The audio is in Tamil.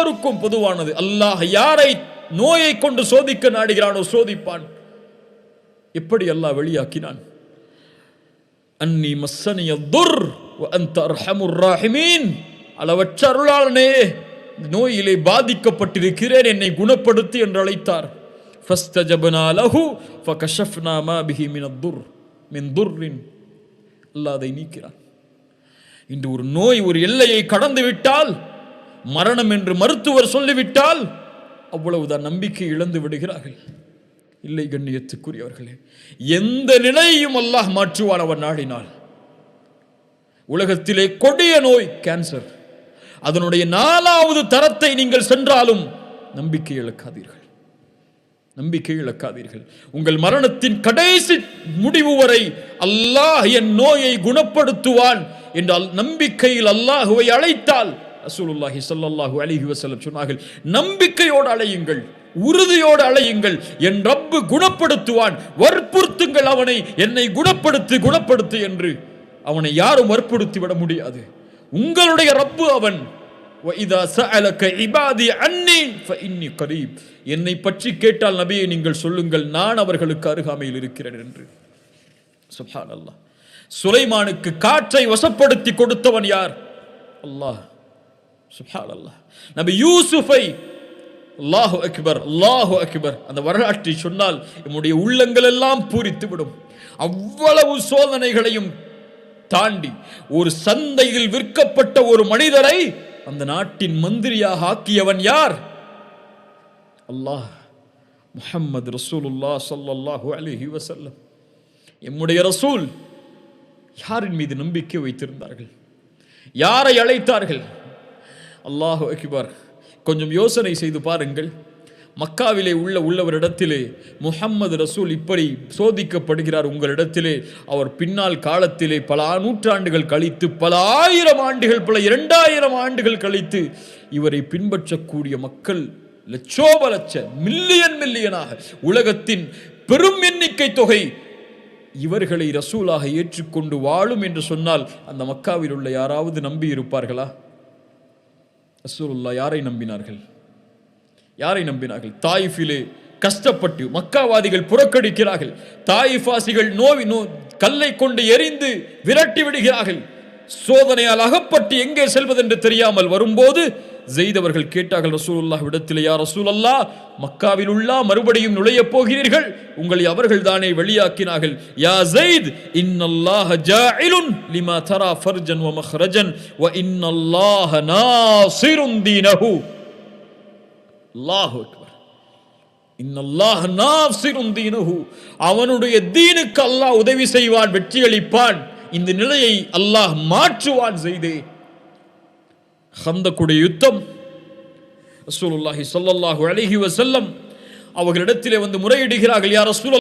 எல்லாருக்கும் பொதுவானது. அல்லாஹ் யாரை நோயை கொண்டு சோதிக்க நாடுகிறானோ சோதிப்பான். எப்படி அல்லாஹ் வெளியாக்கினான். அன்னி மஸ்ஸனிய துர் அந்த அர்ஹமுர் ராஹிமீன். அளவற்ற அருளாளனே நோயிலே பாதிக்கப்பட்டிருக்கிறேன் என்னை குணப்படுத்தி என்று அழைத்தார். ஃபஸ்தஜபனா லஹு ஃபகஷஃப்னா மா பிஹி மின் துர் மின் துர்ரின். அல்லாஹ் அதை நீக்கிறான். இன்று ஒரு நோய் ஒரு எல்லையை கடந்து விட்டால் மரணம் என்று மருத்துவர் சொல்லிவிட்டால் அவ்வளவுதான் நம்பிக்கை இழந்து விடுகிறார்கள். இல்லை கண்ணியத்துக்குரியவர்களே எந்த நிலையையும் அல்லாஹ் மாற்றுவான் அவன் நாடினால். உலகத்திலே கொடிய நோய் கேன்சர் அதனுடைய நாலாவது தரத்தை நீங்கள் சென்றாலும் நம்பிக்கை இழக்காதீர்கள். நம்பிக்கை இழக்காதீர்கள். உங்கள் மரணத்தின் கடைசி முடிவு வரை அல்லாஹ் என் நோயை குணப்படுத்துவான் என்றால் நம்பிக்கையில் அல்லாஹுவை அழைத்தால் அசூலுல்லாஹி சல்லாஹூ அலிஹி வசல்லம் சொன்னார்கள் நம்பிக்கையோடு அலையுங்கள் உறுதியோடு அலையுங்கள். என் ரப்பு குணப்படுத்துவான் வற்புறுத்துங்கள் அவனை. என்னை குணப்படுத்து குணப்படுத்து என்று அவனை யாரும் வற்புறுத்தி விட முடியாது. உங்களுடைய ரப்பு அவன். என்னை பற்றி கேட்டால் நபியை நீங்கள் சொல்லுங்கள் நான் அவர்களுக்கு அருகாமையில் இருக்கிறேன் என்று. சுஹான் சுலைமானுக்கு காற்றை வசப்படுத்தி கொடுத்தவன் யார்? அல்லாஹ். சுப்ஹான் அல்லாஹ் நபி யூசுஃபை அல்லாஹு அக்பர் அல்லாஹு அக்பர் அந்த வரலாற்றை சொன்னால் நம்முடைய உள்ளங்கள் எல்லாம் பூரித்து விடும். அவ்வளவு சோதனைகளையும் தாண்டி ஒரு சந்தையில் விற்கப்பட்ட ஒரு மனிதரை அந்த நாட்டின் மந்திரியாக ஆக்கியவன் யார்? அல்லாஹ் முஹம்மது ரசூலுல்லா ஸல்லல்லாஹு அலைஹி வசல்லம் எம்முடைய ரசூல் யாரின் மீது நம்பிக்கை வைத்திருந்தார்கள்? யாரை அழைத்தார்கள்? அல்லாஹு அக்பர். கொஞ்சம் யோசனை செய்து பாருங்கள். மக்காவிலே உள்ள உள்ளவரிடத்திலே முஹம்மது ரசூல் இப்படி சோதிக்கப்படுகிறார் உங்களிடத்திலே. அவர் பின்னால் காலத்திலே பல நூற்றாண்டுகள் கழித்து பல ஆயிரம் ஆண்டுகள் பல இரண்டாயிரம் ஆண்டுகள் கழித்து இவரை பின்பற்றக்கூடிய மக்கள் லட்சோப லட்ச மில்லியன் மில்லியனாக. உலகத்தின் பெரும் எண்ணிக்கை தொகை இவர்களை ரசூலாக ஏற்றுக்கொண்டு வாழும் என்று சொன்னால் அந்த மக்காவில் உள்ள யாராவது நம்பி இருப்பார்களா ரசூலுல்லா யாரை நம்பினார்கள்? யாரை நம்பினார்கள்? தாயிஃபிலே கஷ்டப்பட்டு மக்காவாதிகள் புறக்கணிக்கிறார்கள். தாயிஃபாசிகள் நோவி நோ கல்லை கொண்டு எரிந்து விரட்டி விடுகிறார்கள். சோதனையால் அகப்பட்டு எங்கே செல்வதென்று தெரியாமல் வரும்போது ஜெய்தவர்கள் கேட்டார்கள் ரசூலுல்லா இடத்திலே யா ரசூலல்லா மக்காவில் உள்ள மறுபடியும் நுழையப் போகிறீர்கள். உங்களை அவர்கள் தானே வெளியாக்கினார்கள். யா ஜெயித் இன்னல்லாஹ ஜாயிலுன் லிமா தரா ஃபர்ஜன் வ மஹ்ரஜன் வ இன்னல்லாஹ நாசிருன் தீனஹு. அல்லாஹு அக்பர். இன்னல்லாஹ நாசிருன் தீனஹு. அவனுடைய தீனுக்கு அல்லாஹ் உதவி செய்வான் வெற்றியளிப்பான். இந்த நிலையை அல்லாஹ் மாற்றுவான் செய்தே ஹந்தக்குடைய யுத்தம். ரசூலுல்லாஹி சொல்லல்லாஹு அழகி வசல்லம் அவர்களிடத்திலே வந்து முறையிடுகிறார்கள் யார் ரசூல்